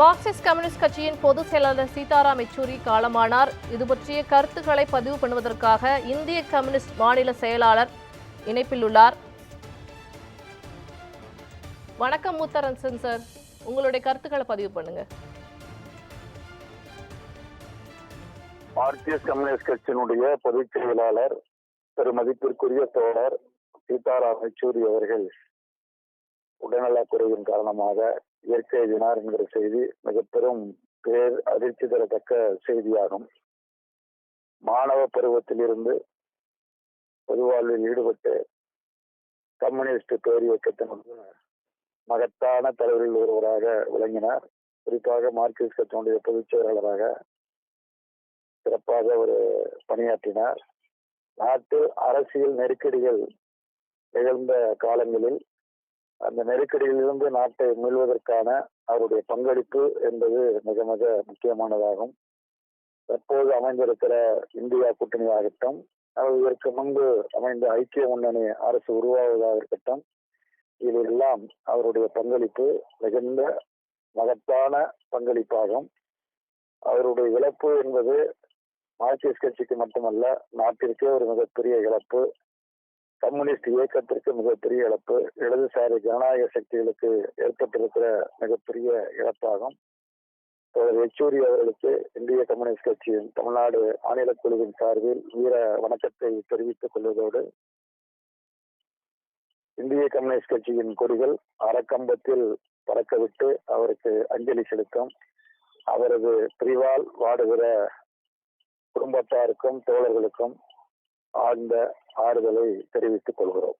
Marxist communist கட்சியின் பொதுச் செயலாளர் சீதாராம் யெச்சூரி காலமானார். இது பற்றிய கருத்துக்களை பதிவு பண்ணுவதற்காக இந்திய கம்யூனிஸ்ட் மாநில செயலாளர் இணைப்பில் உள்ளார். வணக்கம் முத்தரசன் சார். உங்களுடைய கருத்துக்களை பதிவு பண்ணுங்க. மார்க்சிஸ்ட் கம்யூனிஸ்ட் கட்சியினுடைய பொதுச் செயலாளர் பெருமதிப்பிற்குரிய தோழர் சீதாராம் யெச்சூரி அவர்கள் உடல்நலக் குறைவின் காரணமாக இயற்கை எழுதினார் என்கிற செய்தி மிக பெரும் பேர் அதிர்ச்சி தரத்தக்க செய்தியாகும். மாணவ பருவத்திலிருந்து பொதுவாழ்வில் ஈடுபட்டு கம்யூனிஸ்ட் பேர் இயக்கத்தினுடைய மகத்தான தலைவரில் ஒருவராக விளங்கினார். குறிப்பாக மார்க்சிஸ்ட் கட்சியினுடைய பொதுச் செயலாளராக சிறப்பாக ஒரு பணியாற்றினார். நாட்டு அரசியல் நெருக்கடிகள் நிகழ்ந்த காலங்களில் அந்த நெருக்கடியிலிருந்து நாட்டை மீள்வதற்கான அவருடைய பங்களிப்பு என்பது மிக மிக முக்கியமானதாகும். தற்போது அமைந்திருக்கிற இந்தியா கூட்டணி ஆகட்டும் அல்லது இதற்கு முன்பு அமைந்த ஐக்கிய முன்னணி அரசு உருவாவதாக இருக்கட்டும் இதிலெல்லாம் அவருடைய பங்களிப்பு மிகுந்த மகத்தான பங்களிப்பாகும். அவருடைய இழப்பு என்பது மார்க்சிஸ்ட் கட்சிக்கு மட்டுமல்ல நாட்டிற்கே ஒரு மிகப்பெரிய இழப்பு. கம்யூனிஸ்ட் இயக்கத்திற்கு மிகப்பெரிய இழப்பு இடதுசாரி ஜனநாயக சக்திகளுக்கு ஏற்பட்டிருக்கிற மிகப்பெரிய இழப்பாகும். தோழர் யெச்சூரி அவர்களுக்கு இந்திய கம்யூனிஸ்ட் கட்சியின் தமிழ்நாடு மாநில குழுவின் சார்பில் வீர வணக்கத்தை தெரிவித்துக் கொள்வதோடு இந்திய கம்யூனிஸ்ட் கட்சியின் கொடிகள் அறக்கம்பத்தில் பறக்கவிட்டு அவருக்கு அஞ்சலி செலுத்தும். அவரது பிரிவால் வாடுகிற குடும்பத்தாருக்கும் தோழர்களுக்கும் ஆழ்ந்த ஆறுதலை தெரிவித்துக் கொள்கிறோம்.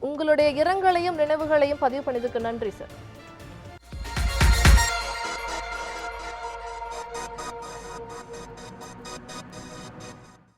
உங்களுடைய இரங்கலையும் நினைவுகளையும் பதிவு பண்ணதுக்கு நன்றி சார்.